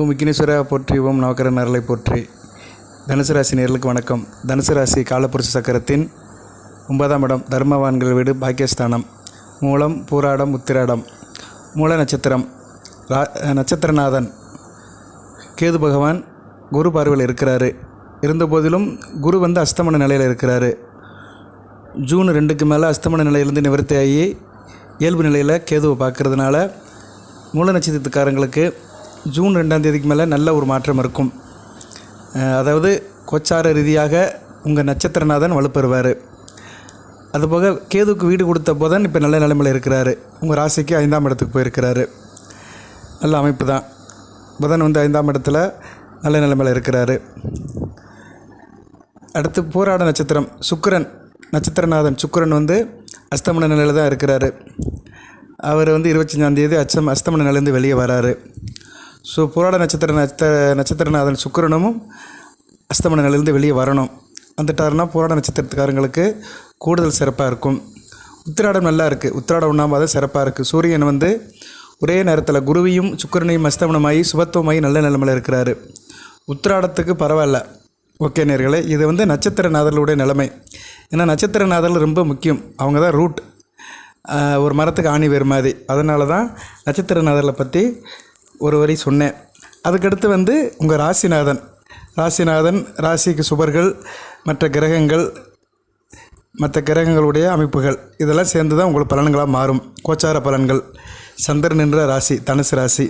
ஓம் விக்னேஸ்வரா போற்றி ஓம் நவக்கர நரலை போற்றி. தனுசு ராசி நேர்களுக்கு வணக்கம். தனுசு ராசி காலப்புருஷ சக்கரத்தின் ஒன்பதாம் இடம் தர்மவான்கள் வீடு பாக்கியஸ்தானம். மூலம் பூராடம் உத்திராடம். மூல நட்சத்திரம் ரா நட்சத்திரநாதன். கேது பகவான் குரு பார்வையில் இருக்கிறாரு. இருந்தபோதிலும் குரு வந்து அஸ்தமன நிலையில் இருக்கிறாரு. ஜூன் ரெண்டுக்கு மேலே அஸ்தமன நிலையிலேருந்து நிவர்த்தி ஆகி இயல்பு நிலையில் கேதுவை பார்க்கறதுனால மூல நட்சத்திரத்துக்காரங்களுக்கு ஜூன் ரெண்டாம் தேதிக்கு மேலே நல்ல ஒரு மாற்றம் இருக்கும். அதாவது கோச்சார ரீதியாக உங்கள் நட்சத்திரநாதன் வலுப்பெறுவார். அதுபோக கேதுவுக்கு வீடு கொடுத்த புதன் இப்போ நல்ல நிலைமையில் இருக்கிறாரு. உங்கள் ராசிக்கு ஐந்தாம் இடத்துக்கு போயிருக்கிறாரு. நல்ல அமைப்பு தான். புதன் வந்து ஐந்தாம் இடத்துல நல்ல நிலைமையில் இருக்கிறாரு. அடுத்து போராட நட்சத்திரம் சுக்கரன் நட்சத்திரநாதன். சுக்கரன் வந்து அஸ்தமன நிலையில் தான் இருக்கிறாரு. அவர் வந்து இருபத்தஞ்சாந்தேதி அச்சம் அஸ்தமன நிலையிலேருந்து வெளியே வராரு. ஸோ புராட நட்சத்திர நட்சத்திர நட்சத்திரநாதன் சுக்கிரனும் அஸ்தமன நிலையிலேருந்து வெளியே வரணும். வந்துட்டாருன்னா புராட நட்சத்திரத்துக்காரங்களுக்கு கூடுதல் சிறப்பாக இருக்கும். உத்திராடம் நல்லா இருக்குது உத்திராடம் ஒன்றாம் சிறப்பாக இருக்குது சூரியன் வந்து ஒரே நேரத்தில் குருவியும் சுக்கரனையும் அஸ்தமனமாகி சுபத்துவமாகி நல்ல நிலைமையில் இருக்கிறாரு. உத்திராடத்துக்கு பரவாயில்ல. ஓகே நேர்களே இது வந்து நட்சத்திரநாதர்களுடைய நிலைமை. ஏன்னா நட்சத்திரநாதர்கள் ரொம்ப முக்கியம். அவங்க தான் ரூட் ஒரு மரத்துக்கு ஆணி வேறு மாதிரி. அதனால தான் நட்சத்திரநாதர்களை பற்றி ஒரு வரி சொன்னேன். அதுக்கடுத்து வந்து உங்கள் ராசிநாதன். ராசிநாதன் ராசிக்கு சுபர்கள் மற்ற கிரகங்கள் மற்ற கிரகங்களுடைய அமைப்புகள். இதெல்லாம் சேர்ந்து தான் உங்களுக்கு பலன்களாக மாறும். கோச்சார பலன்கள். சந்திரன் என்ற ராசி தனுசு ராசி.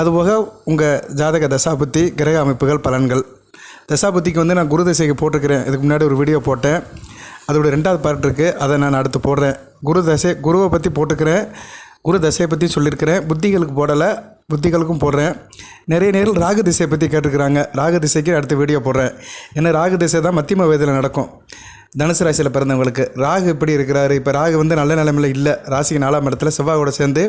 அதுபோக உங்கள் ஜாதக தசாபுத்தி கிரக அமைப்புகள் பலன்கள். தசாபுத்திக்கு வந்து நான் குரு தசைக்கு போட்டிருக்கிறேன். இதுக்கு முன்னாடி ஒரு வீடியோ போட்டேன். அதோட ரெண்டாவது பார்ட் இருக்குது அதை நான் அடுத்து போடுறேன். குரு தசை குருவை பற்றி போட்டுக்கிறேன். குரு தசையை பற்றி சொல்லியிருக்கிறேன். புத்திகளுக்கு போடலை புத்திகளுக்கும் போடுறேன். நிறைய நேரில் ராகு திசையை பற்றி கேட்டிருக்கிறாங்க. ராகு திசைக்கு அடுத்த வீடியோ போடுறேன். ஏன்னா ராகு திசை தான் மத்தியம வயதில் நடக்கும். தனுசு ராசியில் பிறந்தவங்களுக்கு ராகு எப்படி இருக்கிறாரு. இப்போ ராகு வந்து நல்ல நிலைமையில் இல்லை. ராசிக்கு நாலாம் இடத்துல செவ்வாயோட சேர்ந்து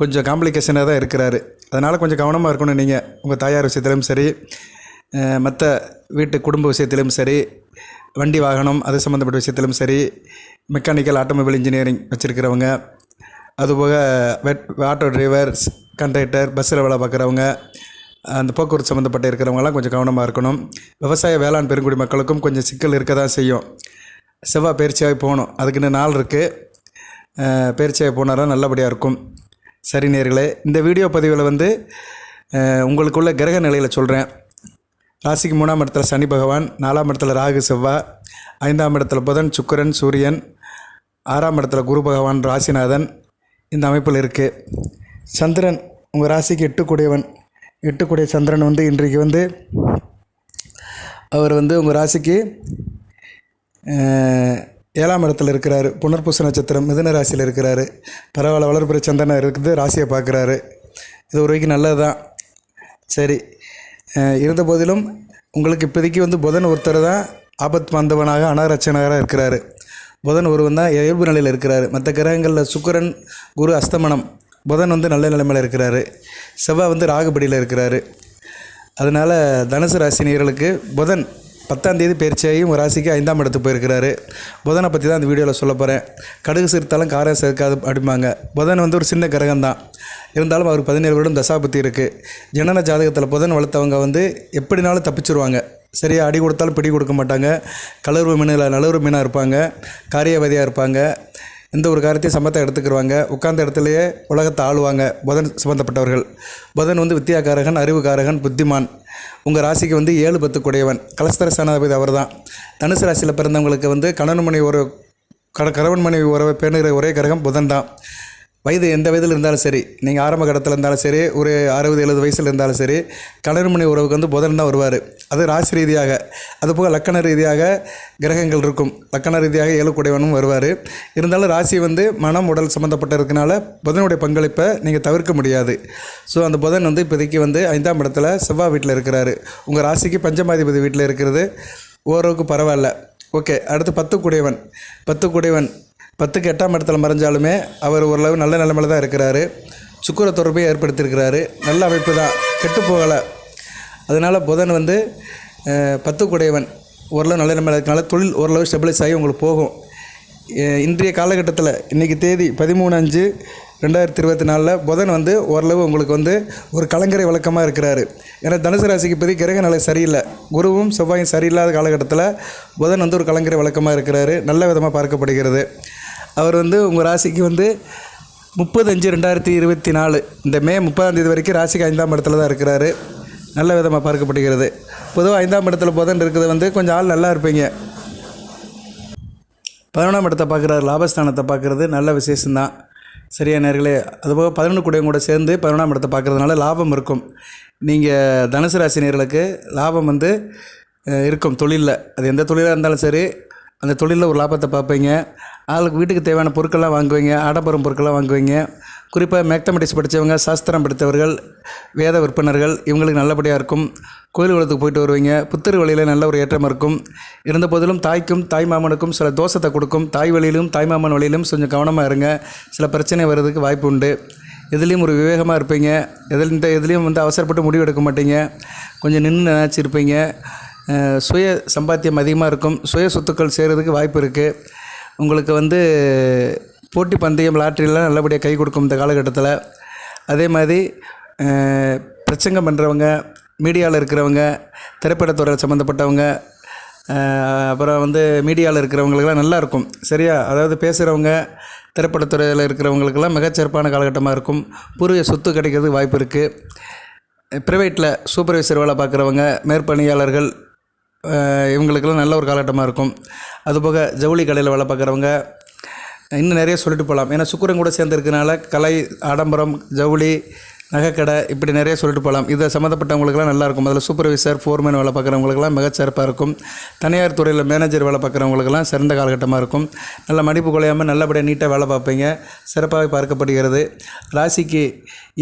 கொஞ்சம் காம்ப்ளிகேஷனாக தான் இருக்கிறாரு. அதனால் கொஞ்சம் கவனமாக இருக்கணும் நீங்கள் உங்கள் தாயார் விஷயத்திலும் சரி மற்ற வீட்டு குடும்ப விஷயத்திலும் சரி வண்டி வாகனம் அது சம்மந்தப்பட்ட விஷயத்திலும் சரி மெக்கானிக்கல் ஆட்டோமொபைல் இன்ஜினியரிங் வச்சுருக்கிறவங்க அதுபோக வெட் ஆட்டோ டிரைவர்ஸ் கண்டக்டர் பஸ்ஸில் வேலை பார்க்குறவங்க அந்த போக்குவரத்து சம்மந்தப்பட்ட இருக்கிறவங்கலாம் கொஞ்சம் கவனமாக இருக்கணும். விவசாய வேளாண் பெருங்குடி மக்களுக்கும் கொஞ்சம் சிக்கல் இருக்க தான் செய்யும். செவ்வாய் பயிற்சியாக போகணும். அதுக்குன்னு நாள் இருக்குது பயிற்சியாக போனாலும் நல்லபடியாக இருக்கும். சரி நேர்களே இந்த வீடியோ பதிவில் வந்து உங்களுக்குள்ள கிரக நிலையில் சொல்கிறேன் ராசிக்கு மூணாம் இடத்துல சனி பகவான் நாலாம் இடத்துல ராகு செவ்வாய் ஐந்தாம் இடத்துல புதன் சுக்கிரன் சூரியன் ஆறாம் இடத்துல குரு பகவான் ராசிநாதன் இந்த அமைப்பில் இருக்குது சந்திரன் உங்கள் ராசிக்கு எட்டுக்குடையவன். எட்டுக்குடைய சந்திரன் வந்து இன்றைக்கு வந்து அவர் வந்து உங்கள் ராசிக்கு ஏழாம் இடத்துல இருக்கிறாரு. புனர்பூச நட்சத்திரம் மிதன ராசியில் இருக்கிறாரு. பரவாயில்ல வளர்ப்புற சந்திரன் இருக்குது ராசியை பார்க்குறாரு. இது ஒரு வரைக்கும் நல்லது தான் சரி இருந்த போதிலும் உங்களுக்கு இப்போதைக்கு வந்து புதன் ஒருத்தர் தான் ஆபத் வந்தவனாக அனாரட்சணராக இருக்கிறாரு. புதன் ஒருவன் தான் இயல்பு நிலையில் இருக்கிறாரு. மற்ற கிரகங்களில் சுக்கரன் குரு அஸ்தமனம் புதன் வந்து நல்ல நிலைமையில் இருக்கிறாரு. செவ்வாய் வந்து ராகுபடியில் இருக்கிறாரு. அதனால் தனுசு ராசினியர்களுக்கு புதன் பத்தாம் தேதி பயிற்சியாகி ராசிக்கு ஐந்தாம் இடத்துக்கு போயிருக்கிறாரு. புதனை பற்றி தான் அந்த வீடியோவில் சொல்ல போகிறேன் கடுகு சிறுத்தாலும் காரம் சேர்க்காது அப்படிம்பாங்க. புதன் வந்து ஒரு சின்ன கிரகம் தான் இருந்தாலும் அவருக்கு பதினேழு வருடம் தசாபுத்தி இருக்குது ஜனன ஜாதகத்தில் புதன் வளர்த்தவங்க வந்து எப்படினாலும் தப்பிச்சிருவாங்க. சரியாக அடி கொடுத்தாலும் பிடி கொடுக்க மாட்டாங்க. கலர்வு மீனில் நலவு மீனாக இருப்பாங்க. காரியவதியாக இருப்பாங்க. எந்த ஒரு காரியத்தையும் சமத்தை எடுத்துக்கிடுவாங்க உட்கார்ந்த இடத்துலையே உலகத்தை ஆளுவாங்க. புதன் சம்மந்தப்பட்டவர்கள் புதன் வந்து வித்தியாகாரகன் அறிவுகாரகன் புத்திமான். உங்கள் ராசிக்கு வந்து ஏழு பத்து குடையவன் கலஸ்தர சனாதிபதி அவர் தான் தனுசு ராசியில் பிறந்தவங்களுக்கு வந்து கணவன் மனைவி ஒரு கட கணவன் மனைவி உறவை பேணுகிற ஒரே கிரகம் புதன் தான் வயது எந்த வயதில் இருந்தாலும் சரி நீங்கள் ஆரம்ப கட்டத்தில் இருந்தாலும் சரி ஒரு அறுபது எழுபது வயசில் இருந்தாலும் சரி கணவன் உறவுக்கு வந்து புதன் தான் வருவார். அது ராசி ரீதியாக அதுபோக லக்கண ரீதியாக கிரகங்கள் இருக்கும். லக்கண ரீதியாக ஏழுக்குடையவனும் வருவார். இருந்தாலும் ராசி வந்து மனம் உடல் சம்மந்தப்பட்ட இருக்கனால புதனுடைய பங்களிப்பை நீங்கள் தவிர்க்க முடியாது. ஸோ அந்த புதன் வந்து இப்போதைக்கு வந்து ஐந்தாம் இடத்துல செவ்வாய் வீட்டில் இருக்கிறாரு. உங்கள் ராசிக்கு பஞ்சமாதிபதி வீட்டில் இருக்கிறது ஓரளவுக்கு பரவாயில்ல. ஓகே அடுத்து பத்து குடையவன் பத்து குடையவன் பத்துக்கு எட்டாம் இடத்துல மறைஞ்சாலுமே அவர் ஓரளவு நல்ல நிலைமையில் தான் இருக்கிறாரு. சுக்கர தொடர்பை ஏற்படுத்தியிருக்கிறாரு. நல்ல அமைப்பு தான். கெட்டு போகலை. அதனால் புதன் வந்து பத்துக்குடையவன். பத்து குடையவன் ஓரளவு நல்ல நிலைமையில் இருக்கனால தொழில் ஓரளவு ஸ்டெபிளைஸ் ஆகி உங்களுக்கு போகும். இன்றைய காலகட்டத்தில் இன்றைக்கி தேதி பதிமூணு அஞ்சு ரெண்டாயிரத்தி இருபத்தி நாலில் புதன் வந்து ஓரளவு உங்களுக்கு வந்து ஒரு கலங்கரை வழக்கமாக இருக்கிறாரு. ஏன்னா தனுசு ராசிக்கு இப்போதைக்கு கிரக நிலை சரியில்லை. குருவும் செவ்வாயும் சரியில்லாத காலகட்டத்தில் புதன் வந்து ஒரு கலங்கரை வழக்கமாக இருக்கிறாரு. நல்ல விதமாக பார்க்கப்படுகிறது. அவர் வந்து உங்கள் ராசிக்கு வந்து முப்பது அஞ்சு ரெண்டாயிரத்தி இருபத்தி நாலு. இந்த மே முப்பதாம் தேதி வரைக்கும் ராசிக்கு ஐந்தாம் இடத்துல தான் இருக்கிறாரு. நல்ல விதமாக பார்க்கப்படுகிறது. பொதுவாக ஐந்தாம் இடத்துல புதன் இருக்கிறது வந்து கொஞ்சம் ஆள் நல்லா இருப்பீங்க. பதினொன்றாம் இடத்தை பார்க்குறாரு. லாபஸ்தானத்தை பார்க்குறது நல்ல விசேஷம்தான் சரியா நேர்களே? அதுபோக பதினொன்று கூடையும் கூட சேர்ந்து பதினொன்றாம் இடத்தை பார்க்குறதுனால லாபம் இருக்கும். நீங்கள் தனுசு ராசி நேர்களுக்கு லாபம் வந்து இருக்கும். தொழிலில். அது எந்த தொழிலாக இருந்தாலும் சரி அந்த தொழிலில் ஒரு லாபத்தை பார்ப்பீங்க. ஆளுக்கு வீட்டுக்கு தேவையான பொருட்கள்லாம் வாங்குவீங்க. ஆடம்பரம் பொருட்கள்லாம் வாங்குவீங்க. குறிப்பாக மேத்தமெட்டிக்ஸ் படித்தவங்க சாஸ்திரம் படித்தவர்கள் வேத விற்பனர்கள் இவங்களுக்கு நல்லபடியாக இருக்கும். கோயில் குளத்துக்கு போயிட்டு வருவீங்க. புத்தர் வழியில் நல்ல ஒரு ஏற்றம் இருக்கும். இருந்த போதிலும் தாய்க்கும் தாய் மாமனுக்கும் சில தோஷத்தை கொடுக்கும். தாய் வழியிலும் தாய் மாமன் வழியிலும் கொஞ்சம் கவனமாக இருங்க. சில பிரச்சனை வர்றதுக்கு வாய்ப்பு உண்டு. எதுலேயும் ஒரு விவேகமாக இருப்பீங்க. எதில் இந்த எதுலேயும் வந்து அவசரப்பட்டு முடிவு எடுக்க மாட்டீங்க. கொஞ்சம் நின்று நினச்சிருப்பீங்க. சுய சம்பாத்தியம் அதிகமாக இருக்கும். சுய சொத்துக்கள் சேர்கிறதுக்கு வாய்ப்பு இருக்குது உங்களுக்கு வந்து போட்டி பந்தயம் லாட்டரிலாம் நல்லபடியாக கை கொடுக்கும் இந்த காலகட்டத்தில். அதே மாதிரி பிரச்சங்கம் பண்ணுறவங்க மீடியாவில் இருக்கிறவங்க திரைப்படத்துறை சம்மந்தப்பட்டவங்க அப்புறம் வந்து மீடியாவில் இருக்கிறவங்களுக்கெல்லாம் நல்லாயிருக்கும் சரியா? அதாவது பேசுகிறவங்க திரைப்படத்துறையில் இருக்கிறவங்களுக்கெல்லாம் மிகச்சிறப்பான காலகட்டமாக இருக்கும். பூர்வீக சொத்து கிடைக்கிறதுக்கு வாய்ப்பு இருக்குது ப்ரைவேட்டில் சூப்பர்வைசர் வேலை பார்க்குறவங்க மேற்பணியாளர்கள் இவங்களுக்கெல்லாம் நல்ல ஒரு காலகட்டமாக இருக்கும். அதுபோக ஜவுளி கடையில் வேலை பார்க்குறவங்க இன்னும் நிறைய சொல்லிட்டு போகலாம். ஏன்னா சுக்கிரன் கூட சேர்ந்துருக்கனால கலை ஆடம்பரம் ஜவுளி நகைக்கடை இப்படி நிறைய சொல்லிட்டு போகலாம். இதை சம்மந்தப்பட்டவங்களுக்குலாம் நல்லாயிருக்கும் அதில் சூப்பர்வைசர் ஃபோர்மேன் வேலை பார்க்குறவங்களுக்குலாம் மிகச்சிறப்பாக இருக்கும். தனியார் துறையில் மேனேஜர் வேலை பார்க்குறவங்களுக்கெல்லாம் சிறந்த காலகட்டமாக இருக்கும். நல்ல மடிப்பு குலையாமல் நல்லபடியாக நீட்டாக வேலை பார்ப்பீங்க. சிறப்பாக பார்க்கப்படுகிறது. ராசிக்கு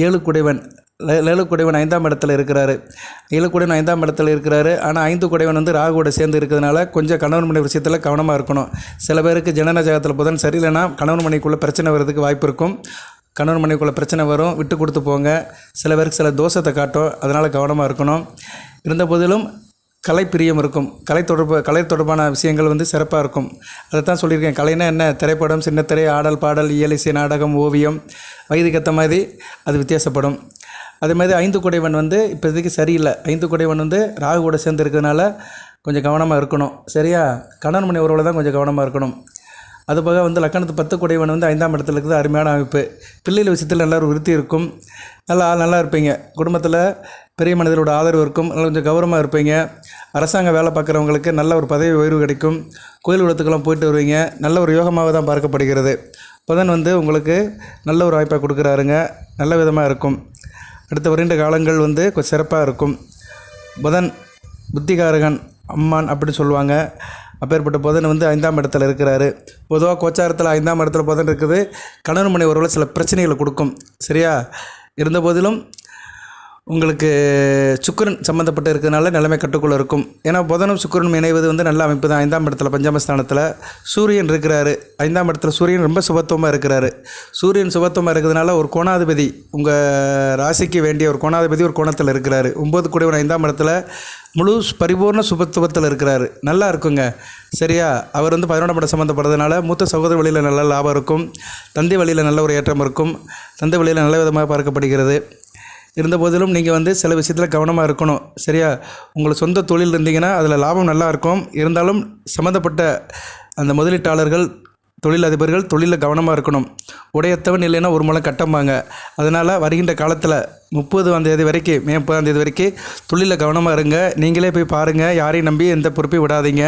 ஏழு குடைவன் லே- ஐந்தாம் இடத்துல இருக்கிறாரு. ஏழு ஐந்தாம் இடத்துல இருக்கிறாரு. ஆனால் ஐந்து குடைவன் வந்து ராகுவோட சேர்ந்து இருக்கிறதுனால கொஞ்சம் கணவன் மனை விஷயத்தில் கவனமாக இருக்கணும். சில பேருக்கு ஜனன ஜாகத்தில் புதன் சரியில்லைன்னா கணவன் மனைக்குள்ளே பிரச்சனை வர்றதுக்கு வாய்ப்பு இருக்கும். கணவன் மனைக்குள்ளே பிரச்சனை வரும் விட்டு கொடுத்து போங்க. சில பேருக்கு சில தோஷத்தை காட்டும் அதனால் கவனமாக இருக்கணும். இருந்த போதிலும் கலை பிரியம் இருக்கும். கலை தொடர்பு கலை தொடர்பான விஷயங்கள் வந்து சிறப்பாக இருக்கும். அதை தான் சொல்லியிருக்கேன். கலைனா என்ன? திரைப்படம் சின்னத்திரை ஆடல் பாடல் இயலிசை நாடகம் ஓவியம். வயதுக்கு ஏற்ற மாதிரி அது வித்தியாசப்படும். அதே மாதிரி ஐந்து குடைவன் வந்து இப்போதைக்கு சரியில்லை. ஐந்து குடைவன் வந்து ராகு கூட சேர்ந்து இருக்கிறதுனால கொஞ்சம் கவனமாக இருக்கணும். சரியா? கணவன் மணி உறவில் தான் கொஞ்சம் கவனமாக இருக்கணும். அதுபோக வந்து லக்கணத்து பத்து குடைவன் வந்து ஐந்தாம் இடத்துல இருக்குது அருமையான அமைப்பு. பிள்ளைகள் விஷயத்தில் எல்லோரும் விருத்தி இருக்கும். நல்லா நல்லா இருப்பீங்க. குடும்பத்தில் பெரிய மனிதரோட ஆதரவு இருக்கும். நல்லா கொஞ்சம் கௌரவமாக இருப்பீங்க. அரசாங்க வேலை பார்க்குறவங்களுக்கு நல்ல ஒரு பதவி உயர்வு கிடைக்கும். கோயில் குளத்துக்கெல்லாம் போயிட்டு வருவீங்க. நல்ல ஒரு யோகமாக தான் பார்க்கப்படுகிறது. புதன் வந்து உங்களுக்கு நல்ல ஒரு வாய்ப்பாக கொடுக்குறாருங்க. நல்ல விதமாக இருக்கும். அடுத்த வருகின்ற காலங்கள் வந்து கொஞ்சம் சிறப்பாக இருக்கும். புதன் புத்திகாரகன் அம்மான் அப்படின்னு சொல்லுவாங்க. அப்பேற்பட்ட புதன் வந்து ஐந்தாம் இடத்துல இருக்கிறாரு. பொதுவாக கோச்சாரத்தில் ஐந்தாம் இடத்துல புதன் இருக்குது. கணவன் மனை உறவில் சில பிரச்சனைகளை கொடுக்கும். சரியா? இருந்த போதிலும் உங்களுக்கு சுக்கிரன் சம்மந்தப்பட்டு இருக்கிறதுனால நிலைமை கட்டுக்குள்ளே இருக்கும். ஏன்னா புதனும் சுக்கரனும் இணைவது வந்து நல்ல அமைப்பு தான் ஐந்தாம் இடத்துல பஞ்சமஸ்தானத்தில் சூரியன் இருக்கிறாரு. ஐந்தாம் இடத்துல சூரியன் ரொம்ப சுபத்துவமாக இருக்கிறாரு. சூரியன் சுபத்துவமாக இருக்கிறதுனால ஒரு கோணாதிபதி உங்கள் ராசிக்கு வேண்டிய ஒரு கோணாதிபதி ஒரு கோணத்தில் இருக்கிறாரு. ஒம்பது ஒரு ஐந்தாம் இடத்துல முழு பரிபூர்ண சுபத்துவத்தில் இருக்கிறாரு. நல்லா இருக்குங்க. சரியா? அவர் வந்து பதினொன்றாம் படம் சம்மந்தப்படுறதுனால மூத்த சகோதர வழியில் நல்ல லாபம் இருக்கும். தந்தை வழியில் நல்ல ஒரு ஏற்றம் இருக்கும். தந்தை வழியில் நல்ல விதமாக பார்க்கப்படுகிறது. இருந்தபோதிலும் நீங்கள் வந்து சில விஷயத்தில் கவனமாக இருக்கணும். சரியா? உங்கள் சொந்த தொழில் இருந்தீங்கன்னா அதில் லாபம் நல்லா இருக்கும். இருந்தாலும் சம்மந்தப்பட்ட அந்த முதலீட்டாளர்கள் தொழிலதிபர்கள் தொழிலில் கவனமாக இருக்கணும். உடையத்தவன் இல்லைன்னா ஒரு மூலம் கட்டம்பாங்க. அதனால் வருகின்ற காலத்தில் முப்பதாம் தேதி வரைக்கும் மே முப்பதாம் தேதி வரைக்கும் தொழிலில் கவனமாக இருங்க. நீங்களே போய் பாருங்கள் யாரையும் நம்பி எந்த பொறுப்பையும் விடாதீங்க.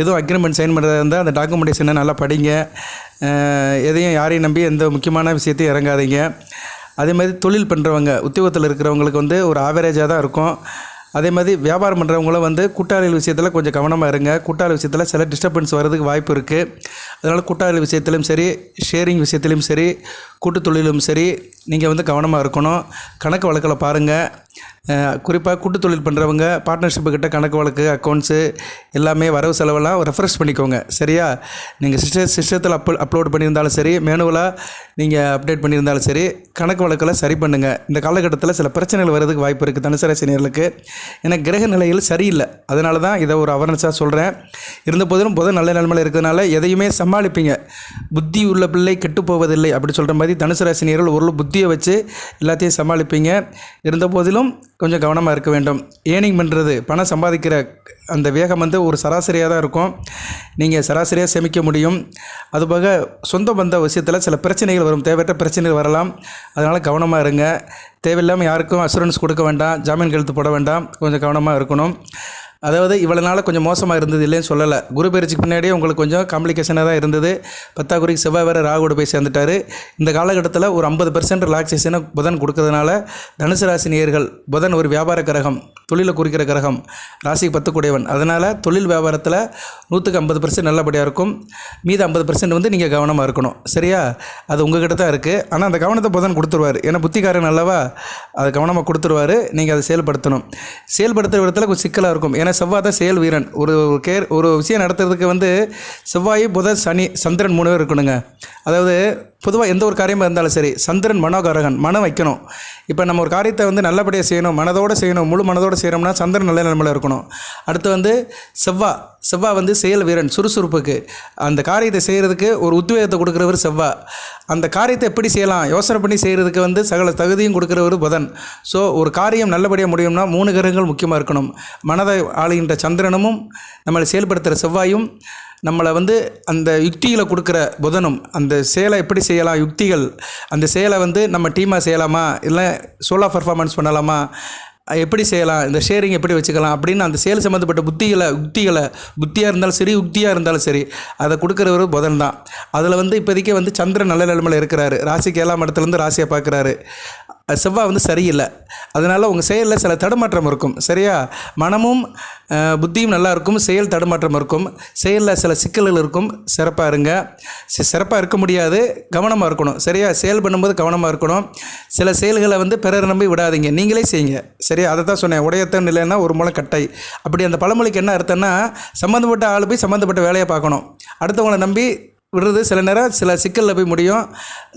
எதுவும் அக்ரிமெண்ட் சைன் பண்ணுறதா இருந்தால் அந்த டாக்குமெண்டேஷனை நல்லா படிங்க. எதையும் யாரையும் நம்பி எந்த முக்கியமான விஷயத்தையும் இறங்காதீங்க. அதே மாதிரி தொழில் பண்ணுறவங்க உத்தியோகத்தில் இருக்கிறவங்களுக்கு வந்து ஒரு ஆவரேஜாக தான் இருக்கும். அதே மாதிரி வியாபாரம் பண்ணுறவங்களும் வந்து கூட்டாளி விஷயத்தில் கொஞ்சம் கவனமாக இருங்க. கூட்டாளி விஷயத்தில் சில டிஸ்டர்பன்ஸ் வர்றதுக்கு வாய்ப்பு இருக்குது அதனால் கூட்டாளி விஷயத்திலும் சரி ஷேரிங் விஷயத்திலும் சரி கூட்டு தொழிலும் சரி நீங்கள் வந்து கவனமாக இருக்கணும். கணக்கு வழக்கில் பாருங்கள் குறிப்பாக கூட்டு தொழில் பண்ணுறவங்க பார்ட்னர்ஷிப்பு கிட்ட கணக்கு வழக்கு அக்கௌண்ட்ஸு எல்லாமே வரவு செலவெல்லாம் ரெஃப்ரெஷ் பண்ணிக்கோங்க. சரியா? நீங்கள் சிஸ்ட சிஸ்டத்தில் அப் அப்லோட் பண்ணியிருந்தாலும் சரி மேனுவலாக நீங்கள் அப்டேட் பண்ணியிருந்தாலும் சரி கணக்கு வழக்கில் சரி பண்ணுங்கள் இந்த காலகட்டத்தில் சில பிரச்சனைகள் வர்றதுக்கு வாய்ப்பு இருக்குது தனுசராசினியர்களுக்கு ஏன்னா கிரக நிலையில் சரியில்லை. அதனால தான் இதை ஒரு அவர்னஸாக சொல்கிறேன் இருந்த போதிலும் புதன் நல்ல நிலைமையில் இருக்கிறதுனால எதையுமே சமாளிப்பீங்க. புத்தி உள்ள பிள்ளை கெட்டுப்போவதில்லை அப்படி சொல்கிற மாதிரி தனுசு ராசினியர்கள் ஒரு புத்தியை வச்சு எல்லாத்தையும் சமாளிப்பீங்க. இருந்த போதிலும் கொஞ்சம் கவனமாக இருக்க வேண்டும். ஏர்னிங் பண்ணுறது பணம் சம்பாதிக்கிற அந்த வேகம் வந்து ஒரு சராசரியாக தான் இருக்கும். நீங்கள் சராசரியாக சேமிக்க முடியும். அதுபோக சொந்த பந்த விஷயத்தில் சில பிரச்சனைகள் வரும். தேவையற்ற பிரச்சனைகள் வரலாம். அதனால் கவனமாக இருங்க. தேவையில்லாமல் யாருக்கும் அசூரன்ஸ் கொடுக்க வேண்டாம். ஜாமீன் கழுத்து போட வேண்டாம். கொஞ்சம் கவனமாக இருக்கணும். அதாவது இவ்வளோ நாள் கொஞ்சம் மோசமாக இருந்தது இல்லைன்னு சொல்லலை. குரு பயிற்சிக்கு பின்னாடியே உங்களுக்கு கொஞ்சம் காம்ப்ளிகேஷனாக தான் இருந்தது. பத்தாக்குறைக்கு செவ்வாய் வேறு ராகுவோட போய் சேர்ந்துட்டார். இந்த காலகட்டத்தில் ஒரு ஐம்பது பெர்சன்ட் ரிலாக்ஸேஷனை புதன் கொடுக்கறதுனால தனுசு ராசி நேர்கள் புதன் ஒரு வியாபார கிரகம் தொழிலை குறிக்கிற கிரகம் ராசிக்கு பத்து கூடியவன் அதனால் தொழில் வியாபாரத்தில் நூற்றுக்கு ஐம்பது பர்சன்ட் நல்லபடியாக இருக்கும். மீது ஐம்பது பர்சன்ட் வந்து நீங்கள் கவனமாக இருக்கணும். சரியா? அது உங்ககிட்ட தான் இருக்குது ஆனால் அந்த கவனத்தை புதன் கொடுத்துருவார். ஏன்னா புத்திக்காரன் அல்லவா? அதை கவனமாக கொடுத்துருவாரு. நீங்கள் அதை செயல்படுத்தணும். செயல்படுத்துகிற விதத்தில் கொஞ்சம் சிக்கலாக இருக்கும். ஏன்னா செவ்வாய் தான் செயல் வீரன். ஒரு கேர் ஒரு விஷயம் நடத்துறதுக்கு வந்து செவ்வாய் புத சனி சந்திரன் மூணு பேர் இருக்கணுங்க. அதாவது பொதுவாக எந்த ஒரு காரியமாக இருந்தாலும் சரி சந்திரன் மனோகரகன் மனம் வைக்கணும். இப்போ நம்ம ஒரு காரியத்தை வந்து நல்லபடியாக செய்யணும் மனதோடு செய்யணும் முழு மனதோடு செய்கிறோம்னா சந்திரன் நல்ல நிலைமையில் இருக்கணும். அடுத்து வந்து செவ்வா செவ்வா வந்து செயல் வீரன் சுறுசுறுப்புக்கு. அந்த காரியத்தை செய்கிறதுக்கு ஒரு உத்வேகத்தை கொடுக்குறவர் செவ்வா. அந்த காரியத்தை எப்படி செய்யலாம்? யோசனை பண்ணி செய்கிறதுக்கு வந்து சகல தகுதியும் கொடுக்குறவர் புதன். ஸோ ஒரு காரியம் நல்லபடியாக முடியும்னா மூணு கிரகங்கள் முக்கியமாக இருக்கணும். மனதை ஆளுகின்ற சந்திரனும் நம்மளை செயல்படுத்துகிற செவ்வாயும் நம்மளை வந்து அந்த யுக்திகளை கொடுக்குற புதனும் அந்த சேலை எப்படி செய்யலாம் யுக்திகள் அந்த சேலை வந்து நம்ம டீமாக செய்யலாமா இல்லை சோலா பர்ஃபார்மன்ஸ் பண்ணலாமா எப்படி செய்யலாம் இந்த ஷேரிங் எப்படி வச்சுக்கலாம் அப்படின்னு அந்த சேல் சம்மந்தப்பட்ட புத்திகளை உக்திகளை புத்தியாக இருந்தாலும் சரி உக்தியாக இருந்தாலும் சரி அதை கொடுக்குறவர் புதன் தான். அதில் வந்து இப்போதைக்கு வந்து சந்திரன் நல்ல நிலைமையில் இருக்கிறாரு. ராசிக்கு ஏழாம் இடத்துலேருந்து ராசியை பார்க்குறாரு. செவ்வாய் வந்து சரியில்லை. அதனால் உங்கள் செயலில் சில தடுமாற்றம் இருக்கும். சரியா? மனமும் புத்தியும் நல்லா இருக்கும். செயல் தடுமாற்றம் இருக்கும். செயலில் சில சிக்கல்கள் இருக்கும். சிறப்பாக இருங்க. சிறப்பாக இருக்க முடியாது. கவனமாக இருக்கணும். சரியா? செயல் பண்ணும்போது கவனமாக இருக்கணும். சில செயல்களை வந்து பிறர் நம்பி விடாதீங்க. நீங்களே செய்யுங்க. சரியா? அதை தான் சொன்னேன். உடையத்தன் இல்லைன்னா ஒரு முளை கட்டை. அப்படி அந்த பழமொழிக்கு என்ன அர்த்தம்னா சம்மந்தப்பட்ட ஆள் போய் சம்மந்தப்பட்ட வேலையை பார்க்கணும். அடுத்தவங்களை நம்பி விடுறது. சில நேரம் சில சிக்கலில் போய் முடியும்.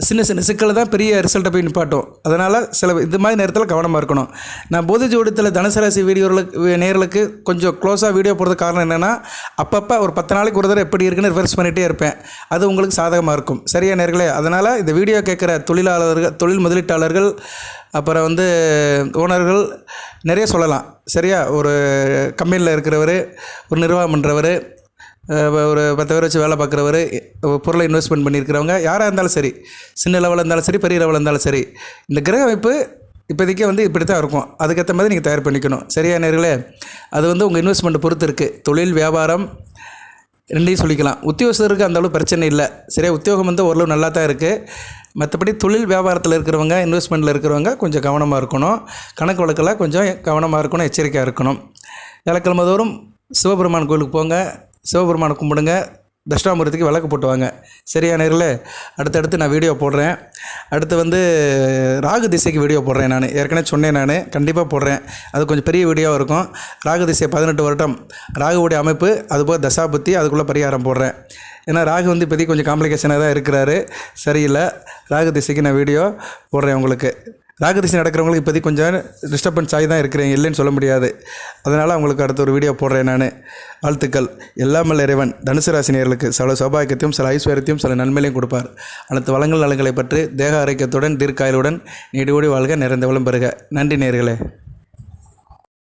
சின்ன சின்ன சிக்கலில் தான் பெரிய ரிசல்ட்டை போய் நிப்பாட்டும். அதனால் சில இது மாதிரி நேரத்தில் கவனமாக இருக்கணும். நான் பொது ஜோடித்தில் தனுசராசி வீடியோகளுக்கு நேர்களுக்கு கொஞ்சம் க்ளோஸாக வீடியோ போடுறதுக்கு காரணம் என்னென்னா அப்பப்போ ஒரு பத்து நாளைக்கு ஒரு தடவை எப்படி இருக்குன்னு ரிவர்ஸ் பண்ணிகிட்டே இருப்பேன். அது உங்களுக்கு சாதகமாக இருக்கும். சரியா நேர்களே? அதனால் இந்த வீடியோ கேட்குற தொழிலாளர்கள் தொழில் முதலீட்டாளர்கள் அப்புறம் வந்து ஓனர்கள் நிறைய சொல்லலாம். சரியா? ஒரு கம்பெனியில் இருக்கிறவர் ஒரு நிர்வாகம் பண்ணுறவர் ஒரு பத்து பேர் வச்சு வேலை பார்க்குறவர் பொருளை இன்வெஸ்ட்மெண்ட் பண்ணியிருக்கிறவங்க யாராக இருந்தாலும் சரி சின்ன லெவலில் இருந்தாலும் சரி பெரிய லெவலில் இருந்தாலும் சரி இந்த கிரக அமைப்பு இப்போதைக்கு வந்து இப்படி தான் இருக்கும். அதுக்கேற்ற மாதிரி நீங்கள் தயார் பண்ணிக்கணும். சரியா நேர்களே? அது வந்து உங்கள் இன்வெஸ்ட்மெண்ட் பொறுத்து இருக்குது தொழில் வியாபாரம் ரெண்டையும் சொல்லிக்கலாம். உத்தியோகஸ்தருக்கு அந்த அளவு பிரச்சனை இல்லை. சரியா உத்தியோகம் வந்து ஓரளவு நல்லா தான் இருக்குது மற்றபடி தொழில் வியாபாரத்தில் இருக்கிறவங்க இன்வெஸ்ட்மெண்ட்டில் இருக்கிறவங்க கொஞ்சம் கவனமாக இருக்கணும். கணக்கு வழக்கில் கொஞ்சம் கவனமாக இருக்கணும் எச்சரிக்கையாக இருக்கணும். வியாழக்கிழமை தோறும் சிவபெருமான் கோயிலுக்கு போங்க. சிவபெருமானை கும்பிடுங்க. தட்சிணாமூர்த்திக்கு விளக்கு போட்டுவாங்க. சரியா நேரில் அடுத்தடுத்து நான் வீடியோ போடுறேன். அடுத்து வந்து ராகு திசைக்கு வீடியோ போடுறேன் நான். ஏற்கனவே சொன்னேன் நான். கண்டிப்பாக போடுறேன். அது கொஞ்சம் பெரிய வீடியோவாக இருக்கும். ராகு திசை பதினெட்டு வருடம். ராகுவுடைய அமைப்பு அதுபோல் தசாபுத்தி அதுக்குள்ளே பரிகாரம் போடுறேன். ஏன்னா ராகு வந்து இப்போதைக்கு கொஞ்சம் காம்ப்ளிகேஷனாக தான் இருக்கிறாரு. சரியில்லை. ராகு திசைக்கு நான் வீடியோ போடுறேன் உங்களுக்கு. ராகு நடக்கிறவங்களுக்கு இப்போதைக்கு கொஞ்சம் டிஸ்டர்பன்ஸ் ஆகி தான் இருக்கிறேன். இல்லைன்னு சொல்ல முடியாது. அதனால் அவங்களுக்கு அடுத்த ஒரு வீடியோ போடுறேன் நான். வாழ்த்துக்கள். எல்லாம் இறைவன். தனுசு ராசினியர்களுக்கு சில சௌபாகியத்தையும் சில ஐஸ்வர்யத்தையும் சில நன்மையிலையும் கொடுப்பார். அனைத்து வளங்கள் நலங்களை பற்றி தேக ஆரோக்கியத்துடன் தீர்க்காயலுடன் ஓடி வாழ்க நிறைந்த விளம்பருக பெறுக நன்றி நேர்களே.